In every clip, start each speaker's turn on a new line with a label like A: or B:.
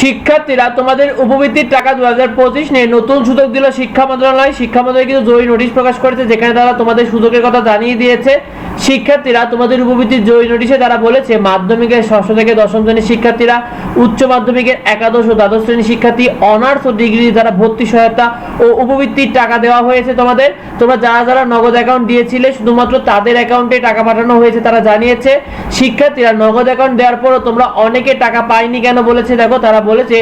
A: শিক্ষার্থীরা তোমাদের উপবৃত্তির টাকা দু হাজার পঁচিশ নিয়ে নতুন সুযোগ দিল শিক্ষা মন্ত্রণালয়। শিক্ষা মন্ত্রণালয় কিন্তু জরুরি নোটিশ প্রকাশ করেছে, যেখানে তারা তোমাদের সুযোগের কথা জানিয়ে দিয়েছে। শিক্ষার্থীরা তোমাদের উপবৃত্তির জরুরি নোটিশে তারা বলেছে, মাধ্যমিকের ষষ্ঠ থেকে দশম শ্রেণির শিক্ষার্থীরা, উচ্চ মাধ্যমিকের একাদশ ও দ্বাদশ শ্রেণির শিক্ষার্থী, অনার্স ও ডিগ্রি দ্বারা ভর্তি সহায়তা ও উপবৃত্তির টাকা দেওয়া হয়েছে তোমাদের। তোমরা যারা যারা নগদ অ্যাকাউন্ট দিয়েছিলে, শুধুমাত্র তাদের অ্যাকাউন্টে টাকা পাঠানো হয়েছে তারা জানিয়েছে। শিক্ষার্থীরা নগদ অ্যাকাউন্ট দেওয়ার পরও তোমরা অনেকে টাকা পাইনি কেন বলেছে, দেখো, তারা বলেছে,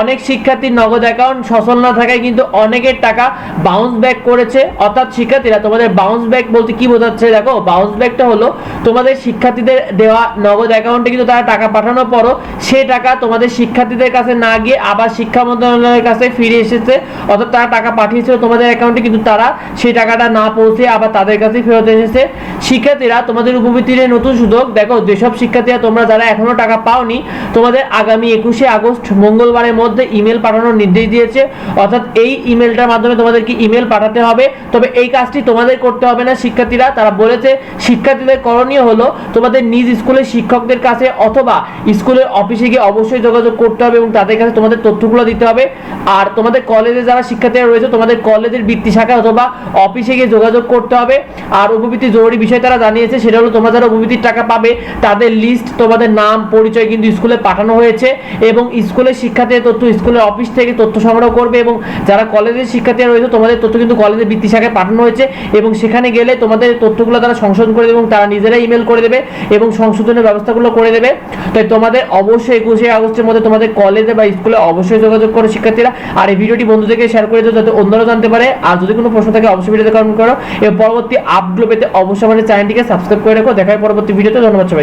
A: অনেক শিক্ষার্থীর নগদ অ্যাকাউন্ট সচল না থাকায় কিন্তু অনেকের টাকা বাউন্স ব্যাক করেছে। অর্থাৎ শিক্ষার্থীরা তোমাদের বাউন্স ব্যাক বলতে কি বোঝাচ্ছে? দেখো বাউন্স ব্যাকটা হলো তোমাদের শিক্ষার্থীদের দেওয়া নগদ অ্যাকাউন্টে কিন্তু তারা টাকা পাঠানোর পরও সে টাকা তোমাদের শিক্ষার্থীদের কাছে না গিয়ে আবার শিক্ষা মন্ত্রণালয়ের কাছে ফিরে এসেছে। অর্থাৎ তারা টাকা পাঠিয়েছিল তোমাদের অ্যাকাউন্টে কিন্তু তারা সেই টাকাটা না পৌঁছে আবার তাদের কাছে ফেরত এসেছে। শিক্ষার্থীরা তোমাদের উপবৃত্তির নতুন সুযোগ, দেখো, যেসব শিক্ষার্থীরা তোমরা যারা এখনও টাকা পাওনি, তোমাদের আগামী একুশে আগস্ট মঙ্গলবারের মধ্যে ইমেল পাঠানোর নির্দেশ দিয়েছে। অর্থাৎ এই ইমেলটার মাধ্যমে তোমাদেরকে ইমেল পাঠাতে হবে। তবে এই কাজটি তোমাদের করতে হবে না, শিক্ষার্থীরা। তারা বলেছে, শিক্ষার্থীদের করণীয় হলো তোমাদের নিজ স্কুলের শিক্ষকদের কাছে অথবা স্কুলের অফিসে গিয়ে অবশ্যই যোগাযোগ করতে হবে এবং তাদের কাছে তোমাদের তথ্যগুলো দিতে হবে। আর তোমাদের কলেজে যারা শিক্ষার্থীরা রয়েছে, তোমাদের কলেজের বৃত্তি শাখা অথবা অফিসে গিয়ে যোগাযোগ করতে হবে। আর উপবৃত্তি জরুরি বিষয় তারা জানিয়েছে, সেটা হলো তোমরা যারা উপবৃত্তির টাকা পাবে, তাদের লিস্ট তোমাদের নাম, পরিচয় কিন্তু স্কুলে পাঠানো হয়েছে এবং স্কুলের শিক্ষার্থীদের তথ্য, স্কুলের অফিস থেকে তথ্য সংগ্রহ করবে এবং যারা কলেজের শিক্ষার্থী রয়েছে, তোমাদের তথ্য কিন্তু কলেজের বৃত্তি শাখায় পাঠানো হয়েছে এবং সেখানে গেলে তোমাদের তথ্যগুলো তারা সংশোধন করে দেবে এবং তারা নিজেরাই ইমেল করে দেবে এবং সংশোধনের ব্যবস্থাগুলো করে দেবে। তাই তোমাদের অবশ্যই একুশে আগস্টের মধ্যে তোমাদের কলেজে বা স্কুলে অবশ্যই যোগাযোগ করো শিক্ষার্থীরা। আর এই ভিডিওটি বন্ধুদেরকে শেয়ার করে দিও যাতে অন্যরা জানতে পারে। আর যদি কোনো প্রশ্ন থাকে, অবশ্যই ভিডিওতে কমেন্ট করো। এবং পরবর্তী আপগুলো পেতে অবশ্যই আমাদের চ্যানেলটিকে সাবস্ক্রাইব করে রাখো। দেখার পরবর্তী ভিডিওতে। ধন্যবাদ সবাইকে।